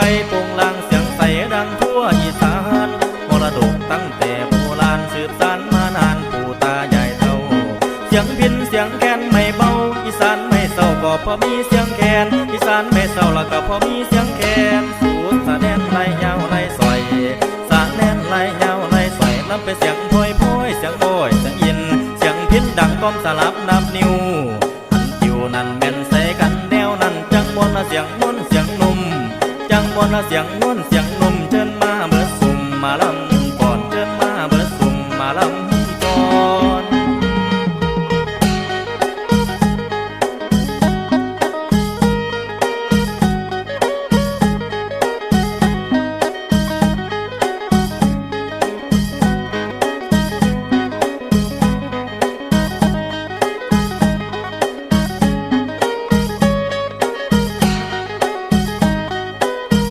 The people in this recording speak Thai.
ไกลโปงลางเสียงใสดังทั่วอีสานมรดกตั้งแต่โบราณสืบสานมานานปู่ตายายเท่า เสียงพินเสียงแคนไม่เบา อีสานไม่เศร้าก็เพอมีเสียงแคนอีสานไม่เศร้าล้วก็เพอมีเสียงแคนสูดสะแนนไหลยาวไหลสอยสะแนนไหลยาวไหลสอยลำเป็นเสียงพลอยพลอยเสียงโอยเสียงอินเสียงพินดังก้อมสลับนับนิ้วอันอยู่นั่นแม่นใสกันแนวนั้นจังมวนเสียงนุ่นเสียงนุ่ม จังมวนเสียงนุ่นเสียงนุ่มเชิญ